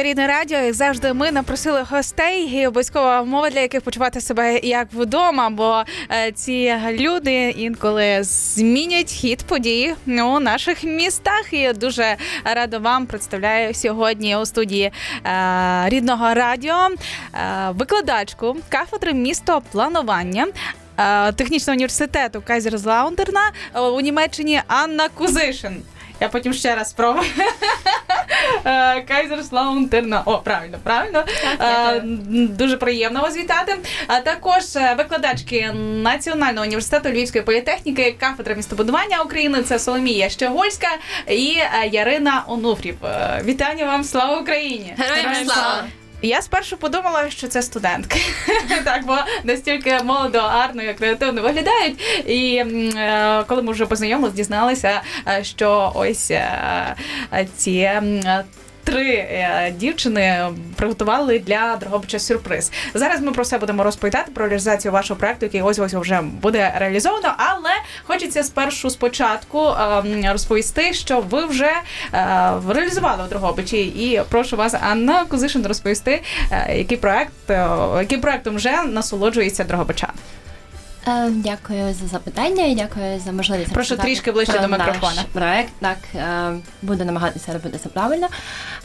Це рідне радіо. Як завжди, ми напросили гостей і обов'язкова мова для яких почувати себе як вдома, бо е, ці люди інколи змінять хід подій у наших містах. І я дуже рада вам представляю сьогодні у студії е, рідного радіо е, викладачку кафедри містопланування. е, Технічного університету Кайзерслаунтерна е, у Німеччині Анна Кузишин. Я потім ще раз спробую. Е, Кайзерслаунтерна. О, правильно, правильно. Е, Дуже приємно вас вітати. А також е, викладачки Національного університету Львівської політехніки, кафедра містобудування України. Це Соломія Щегольська і Ярина Онуфрів. Вітання вам, слава Україні! Героям слава! Я спершу подумала, що це студентки. так, бо настільки молодо, гарно і креативно виглядають. І е, коли ми вже познайомилися, дізналися, е, що ось е, ці. Три е, дівчини приготували для Дрогобича сюрприз. Зараз ми про все будемо розповідати про реалізацію вашого проекту, який ось ось вже буде реалізовано. Але хочеться спершу спочатку е, розповісти, що ви вже е, реалізували у Дрогобичі. І прошу вас, Анна Кузишин, розповісти, е, який проект, яким проектом вже насолоджується Дрогобича. Е, Дякую за запитання і дякую за можливість. Прошу розказати трішки ближче про до мікрофона. Наш проект так е, буду намагатися робити це правильно.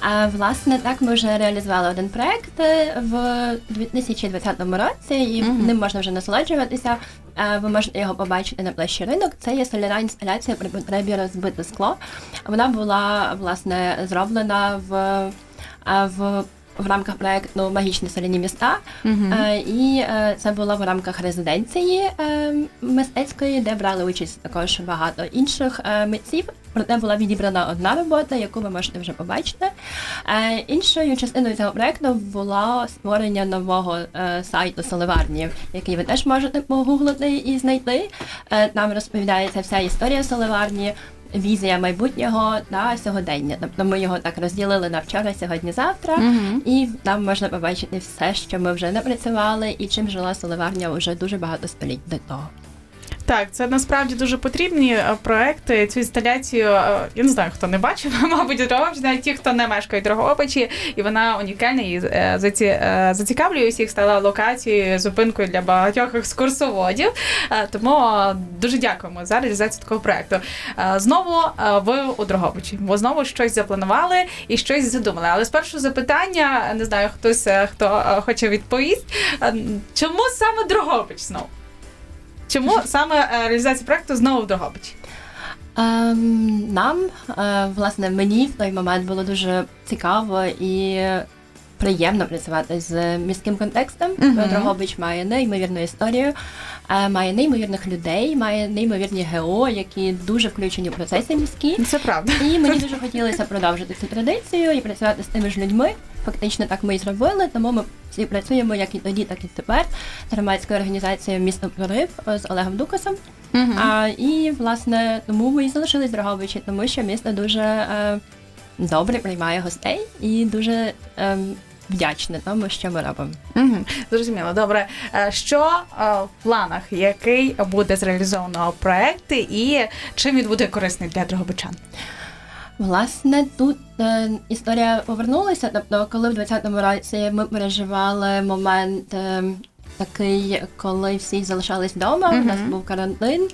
А власне, так ми вже реалізували один проект е, в 2020 році, і Мгм. ним можна вже насолоджуватися. Е, Ви можете його побачити на площі ринок. Це є соляна інсталяція при потребі розбите скло. Вона була власне зроблена в, е, в, в рамках проекту Магічні соляні міста. Е, І е, це було в рамках резиденції е, мистецької, де брали участь також багато інших е, митців. Проте була відібрана одна робота, яку ви можете вже побачити. Е, Іншою частиною цього проекту було створення нового е, сайту Соливарні, який ви теж можете погуглити і знайти. Е, Там розповідається вся історія Соливарні. Візія майбутнього на сьогодення. Тобто ми його так розділили на вчора, сьогодні, завтра. І там можна побачити все, що ми вже напрацювали, і чим жила соливарня вже дуже багато століть до того. Так, це насправді дуже потрібні е, проекти. Цю інсталяцію е, я не знаю, хто не бачив, мабуть, Дрогобич, навіть ті, хто не мешкає в Дрогобичі, і вона унікальна і е, заці, зацікавлює всіх, стала локацією, зупинкою для багатьох екскурсоводів. Тому дуже дякуємо за реалізацію такого проекту. Знову ви у Дрогобичі, бо знову щось запланували і щось задумали. Але спершу запитання, не знаю, хтось хто хоче відповісти. Е, Чому саме Дрогобич знову? Чому саме е, реалізація проекту знову в Дрогобичі? Ем, нам, е, власне, мені в той момент було дуже цікаво і приємно працювати з міським контекстом. Мгм. Дрогобич має неймовірну історію, е, має неймовірних людей, має неймовірні ГО, які дуже включені в процеси міські. Це правда. І мені дуже хотілося продовжити цю традицію і працювати з тими ж людьми. Фактично так ми і зробили, тому ми всі працюємо як і тоді, так і тепер з громадською організацією Місто Прорив з Олегом Дукасом. А, і власне тому ми і залишились в Дрогобичі, тому що місто дуже е, добре приймає гостей і дуже е, вдячне тому, що ми робимо. Угу. Зрозуміло. Добре. Е, Що е, в планах, який буде зреалізовано проект і чим він буде корисний для дрогобичан? Власне, тут е, історія повернулася. Тобто, коли в 20-му році ми переживали момент е, такий, коли всі залишались вдома, у нас був карантин.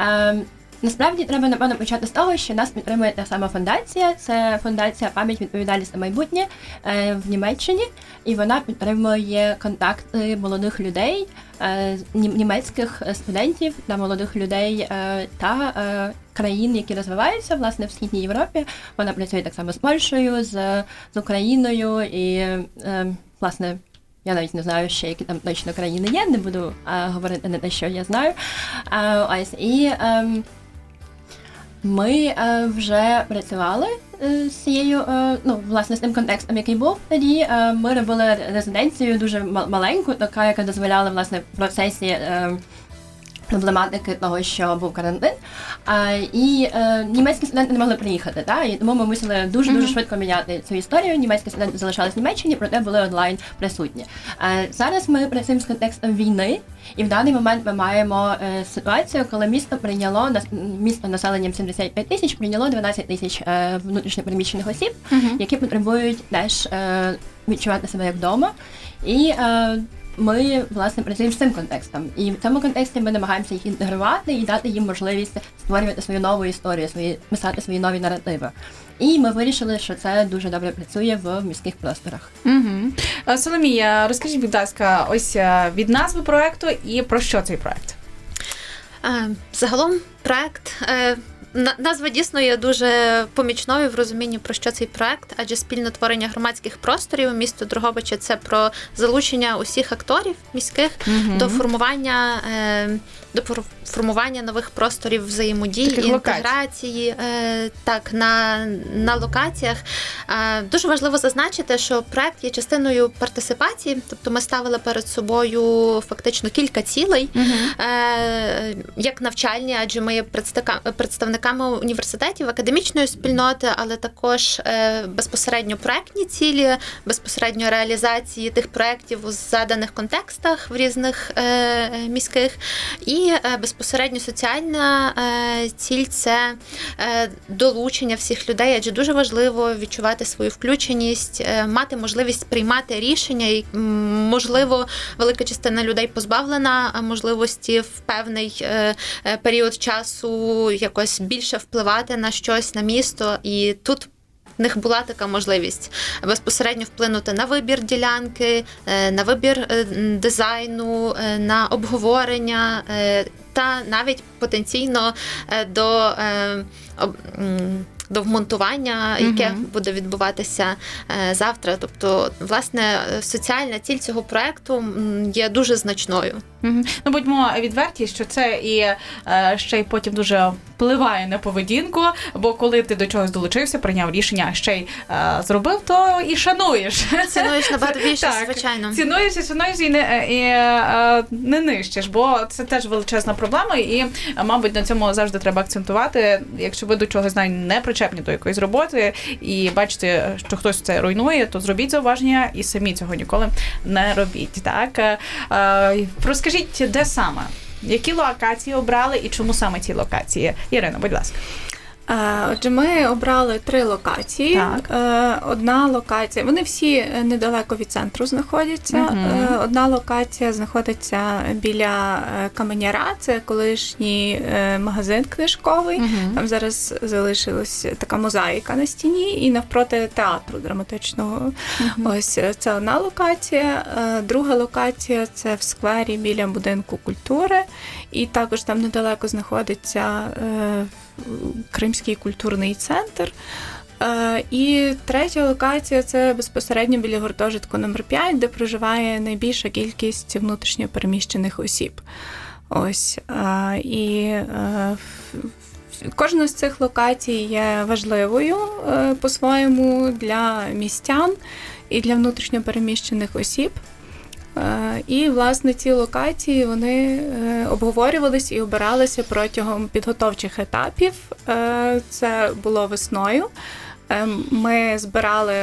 Е, Насправді треба напевно почати з того, що нас підтримує та сама фундація. Це фундація пам'ять відповідальність та майбутнє е, в Німеччині, і вона підтримує контакти молодих людей, е, німецьких студентів та молодих людей е, та країн, які розвиваються власне в східній Європі. Вона працює так само з Польщею, з, з Україною і власне. Я навіть не знаю ще, які там точно країни є, не буду е, говорити не те, що я знаю. Е, ось і ем, ми е, вже працювали е, з цією, е, ну, власне, з тим контекстом, який був тоді. Ми робили резиденцію дуже ма- маленьку, така, яка дозволяла власне в процесі. Проблематики того, що був карантин, а, і е, німецькі студенти не могли приїхати, та, і тому ми мусили дуже дуже швидко міняти цю історію. Німецькі студенти залишались в Німеччині, проте були онлайн присутні. Е, зараз ми працюємо з контекстом війни, і в даний момент ми маємо е, ситуацію, коли місто прийняло місто населенням 75 тисяч, прийняло 12 тисяч е, внутрішньопереміщених осіб, які потребують теж е, відчувати себе як вдома. І е, ми власне працюємо з цим контекстом. І в цьому контексті ми намагаємося їх інтегрувати і дати їм можливість створювати свою нову історію, свої писати свої нові наративи. І ми вирішили, що це дуже добре працює в міських просторах. Угу. Соломія, розкажіть, будь ласка, ось е, від назви проекту і про що цей проект? Е, Загалом проект. На- Назва дійсно є дуже помічною в розумінні про що цей проект, адже спільне творення громадських просторів місто Дрогобича це про залучення усіх акторів міських до формування е, до фор- формування нових просторів взаємодії Таких інтеграції е, так на, на локаціях. Е, Дуже важливо зазначити, що проект є частиною партисипації, тобто ми ставили перед собою фактично кілька цілей, е, як навчальні, адже ми є представника- представниками університетів, академічної спільноти, але також е, безпосередньо проектні цілі, безпосередньо реалізації тих проєктів у заданих контекстах в різних е, міських, і е, безпосередньо соціальна е, ціль це е, долучення всіх людей, адже дуже важливо відчувати свою включеність, мати можливість приймати рішення. І, можливо, велика частина людей позбавлена можливості в певний період часу якось більше впливати на щось на місто, і тут. В них була така можливість безпосередньо вплинути на вибір ділянки, е, на вибір е, дизайну, е, на обговорення та навіть потенційно до, до вмонтування, яке Мгм. буде відбуватися е, завтра. Тобто, власне, соціальна ціль цього проекту є дуже значною. Мгм. Ну будьмо відверті, що це і е, ще й потім дуже впливає на поведінку. Бо коли ти до чогось долучився, прийняв рішення, а ще й е, зробив, то і шануєш. Цінуєш набагато більше, Так. звичайно. Цінуєш і цінуєш і не і, не нищиш, бо це теж величезна проблема, і мабуть на цьому завжди треба акцентувати. Якщо ви до чогось знаю, не причепні до якоїсь роботи і бачите, що хтось це руйнує, то зробіть зауваження і самі цього ніколи не робіть. Так Е, е, розкажіть, де саме? Які локації обрали і чому саме ці локації? Ірина, будь ласка. Е, Отже, ми обрали три локації. Так. Е, Одна локація, вони всі е, недалеко від центру знаходяться. Е, Одна локація знаходиться біля каменяра, це колишній магазин книжковий. Мгм. Там зараз залишилась така мозаїка на стіні, і навпроти театру драматичного. Ось е, це одна локація. Друга локація це в сквері біля будинку культури, і також там недалеко знаходиться Кримський культурний центр. Е, І третя локація це безпосередньо біля гуртожитку номер 5 де проживає найбільша кількість внутрішньо переміщених осіб. Ось е, і е, кожна з цих локацій є важливою по-своєму для містян і для внутрішньо переміщених осіб. Е, І, власне, ці локації вони е, обговорювались і обиралися протягом підготовчих етапів. Е, Це було весною. Ми збирали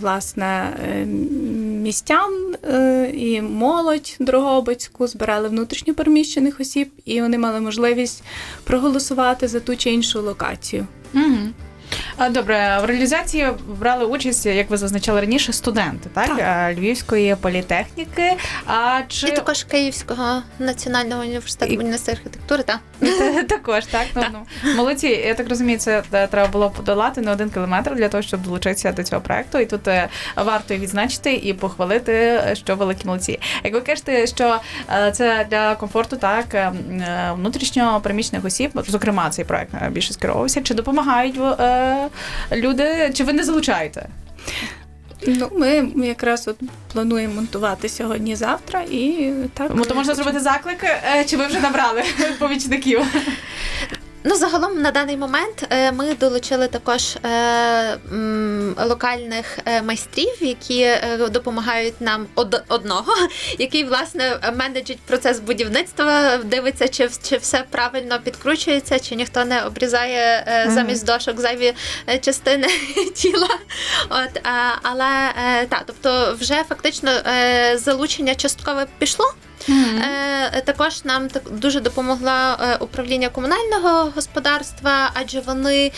власне містян і молодь Дрогобицьку, збирали внутрішньо переміщених осіб, і вони мали можливість проголосувати за ту чи іншу локацію. Угу. Добре, в реалізації брали участь, як ви зазначали раніше, студенти, так? Так. Львівської політехніки. А чи І також Київського національного університету і архітектури, так. Та- також так? Ну, ну, молодці. Я так розумію, це е, треба було подолати не один кілометр для того, щоб долучитися до цього проекту. І тут е, варто відзначити і похвалити, е, що великі молодці. Як ви кажете, що це для комфорту так е, м, е, внутрішньо переміщених осіб, зокрема, цей проект більше скеровувався. Чи допомагають люди, чи ви не залучаєте? Ну, ми, якраз от плануємо монтувати сьогодні-завтра, і так Ну, то можна зробити заклик, е, чи ви вже набрали помічників? Ну, загалом на даний момент е, ми долучили також е, локальних е, майстрів, які допомагають нам одного, який власне менеджить процес будівництва, дивиться, чи, чи все правильно підкручується, чи ніхто не обрізає замість дошок зайві частини тіла. От, але так, тобто вже фактично залучення часткове пішло. Е, Також нам дуже допомогла е, управління комунального господарства, адже вони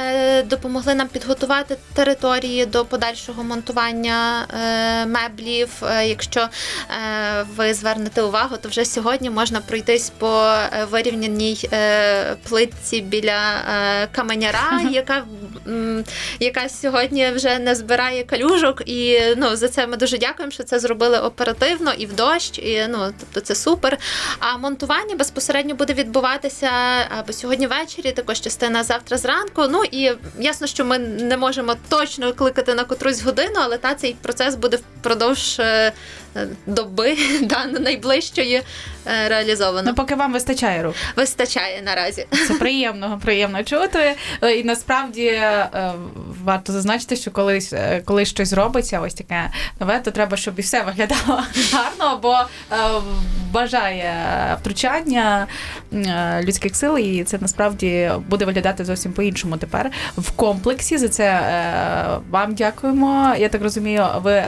е, допомогли нам підготувати території до подальшого монтування е, меблів. Якщо е, ви звернете увагу, то вже сьогодні можна пройтись по вирівняній е, плитці біля е, каменяра, яка яка сьогодні вже не збирає калюжок. І ну за це ми дуже дякуємо, що це зробили оперативно і в дощ. І ну тобто це супер. А монтування безпосередньо буде відбуватися або сьогодні ввечері, також частина завтра зранку. Ну і ясно, що ми не можемо точно кликати на котрусь годину, але та цей процес буде впродовж е, доби да, найближчої е, реалізовано. Ну, поки вам вистачає рук. Вистачає наразі. Це приємно, приємно чути. Е, І насправді е, варто зазначити, що колись, е, коли щось робиться, ось таке нове, то треба, щоб і все виглядало гарно, бо е, бажає втручання е, людських сил, і це насправді буде виглядати зовсім по-іншому тепер в комплексі. За це е, вам дякуємо. Я так розумію, ви.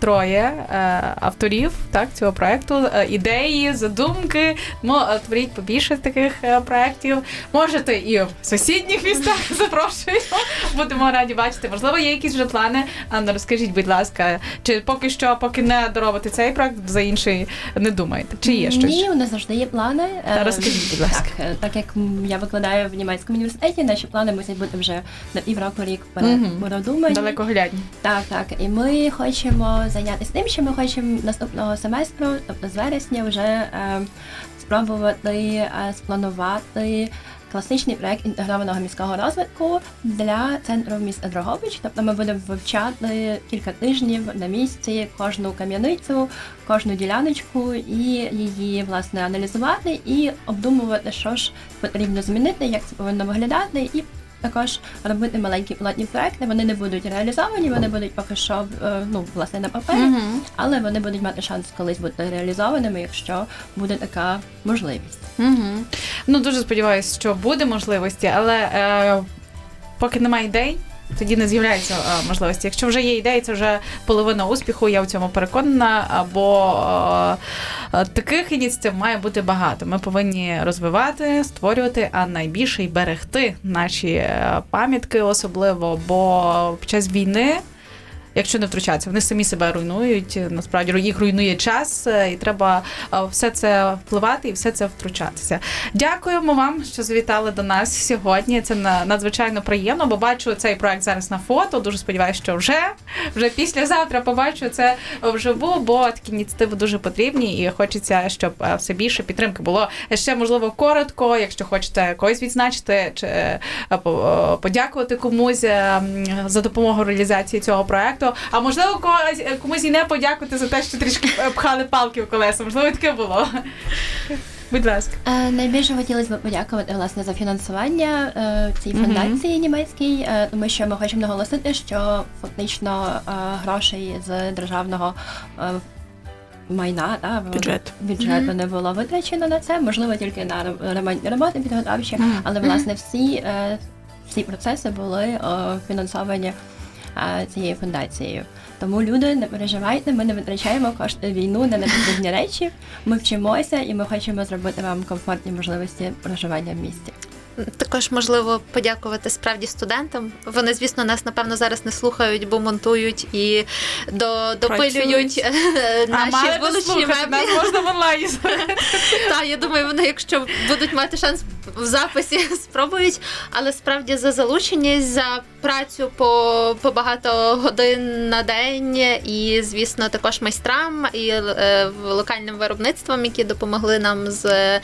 Троє е, авторів так цього проекту, е, ідеї, задумки. Ну, творіть побільше таких е, проєктів. Можете і в сусідніх містах запрошуємо. Будемо раді бачити. Можливо, є якісь вже плани. Анна, розкажіть, будь ласка, чи поки що, поки не доробите цей проект, за інший не думаєте? Чи є щось? Ні, у нас завжди є плани. Та розкажіть, будь ласка. Так, так як я викладаю в німецькому університеті, наші плани мусять бути вже на півроку рік вперед Мгм. продумані. Далекоглядні. Так, так. І ми хочемо зайнятися тим, що ми хочемо наступного семестру, тобто з вересня, вже е, спробувати е, спланувати. Класичний проект інтегрованого міського розвитку для центру міста Дрогобич. Тобто ми будемо вивчати кілька тижнів на місці кожну кам'яницю, кожну діляночку і її власне аналізувати і обдумувати, що ж потрібно змінити, як це повинно виглядати, і також робити маленькі пілотні проекти. Вони не будуть реалізовані, вони будуть поки що е, ну власне на папері, Мгм. але вони будуть мати шанс колись бути реалізованими, якщо буде така можливість. Угу. Ну дуже сподіваюся, що буде можливості, але е, поки немає ідей. Тоді не з'являється е, можливості. Якщо вже є ідеї, це вже половина успіху, я в цьому переконана. Або е, е, таких ініціатив має бути багато. Ми повинні розвивати, створювати, а найбільше й берегти наші е, пам'ятки, особливо, бо під час війни. Якщо не втручатися, вони самі себе руйнують. Насправді їх руйнує час, е, і треба е, все це впливати і все це втручатися. Дякуємо вам, що завітали до нас сьогодні. Це на- надзвичайно приємно, бо бачу цей проект зараз на фото. Дуже сподіваюся, що вже вже післязавтра побачу це вживу, бо такі ініціативи дуже потрібні, і хочеться, щоб е, все більше підтримки було. Ще можливо коротко, якщо хочете когось відзначити чи по- подякувати комусь е, за допомогу реалізації цього проекту. А можливо, когось е, комусь і не подякувати за те, що трішки е, пхали палки в колеса. Можливо, таке було. Будь ласка. Е, найбільше хотілося б подякувати власне за фінансування е, цій фундації німецькій, е, тому що ми хочемо наголосити, що фактично е, грошей з державного. е, Майна та в- Бюджет. бюджету не було витрачено на це, можливо, тільки на ре- ремонтні роботи підготовчі, Мгм. але власне всі, е, всі процеси були е, фінансовані цією фундацією. Тому люди не переживайте, ми не витрачаємо кошти війну на непотрібні речі. Ми вчимося і ми хочемо зробити вам комфортні можливості проживання в місті. Також можливо подякувати справді студентам. Вони, звісно, нас напевно зараз не слухають, бо монтують і до, допилюють е, наші вуличні меблі. можна в онлайні. Так, я думаю, вони, якщо будуть мати шанс в записі, спробують. Але справді за залученість, за працю по, по багато годин на день, і, звісно, також майстрам і е, локальним виробництвам, які допомогли нам з е,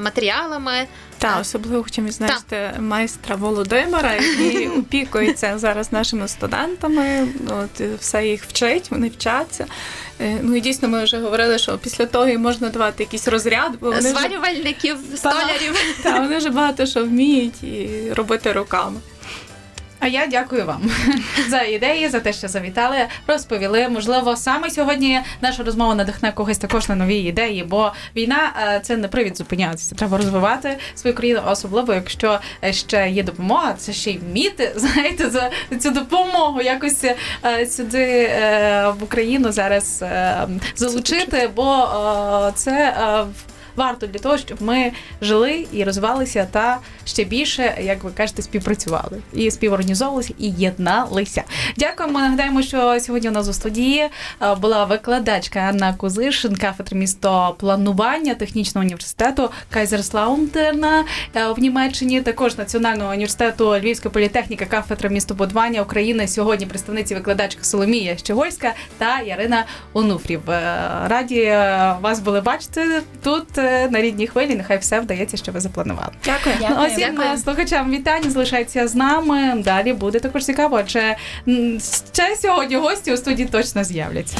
матеріалами. Та особливо хочемо відзначити майстра Володимира, який опікується зараз нашими студентами. От все їх вчить, вони вчаться. Е, Ну і дійсно ми вже говорили, що після того їм можна давати якийсь розряд, бо вони вже, Зварювальників, столярів. та, вони вже багато що вміють і робити руками. А я дякую вам за ідеї, за те, що завітали, розповіли. Можливо, саме сьогодні наша розмова надихне когось також на нові ідеї, бо війна е, це не привід зупинятися. Треба розвивати свою країну, особливо якщо ще є допомога, це ще й вміти. Знаєте, за цю допомогу якось е, сюди е, в Україну зараз залучити, бо це. Варто для того, щоб ми жили і розвивалися та ще більше, як ви кажете, співпрацювали і співорганізовувалися і єдналися. Дякуємо. Нагадаємо, що сьогодні у нас у студії е, була викладачка Анна Кузишин, кафедри містопланування технічного університету Кайзерслаунтерна е, в Німеччині. Також Національного університету Львівська політехніка, кафедра містобудування України. Сьогодні представниці викладачка Соломія Щегольська та Ярина Онуфрів. Е, Раді вас були бачити тут на рідній хвилі. Нехай все вдається, що ви запланували. Дякую. Ну, Дякую. е, слухачам вітання, залишайтеся з нами. Далі буде також цікаво, адже ще сьогодні гості у студії точно з'являться.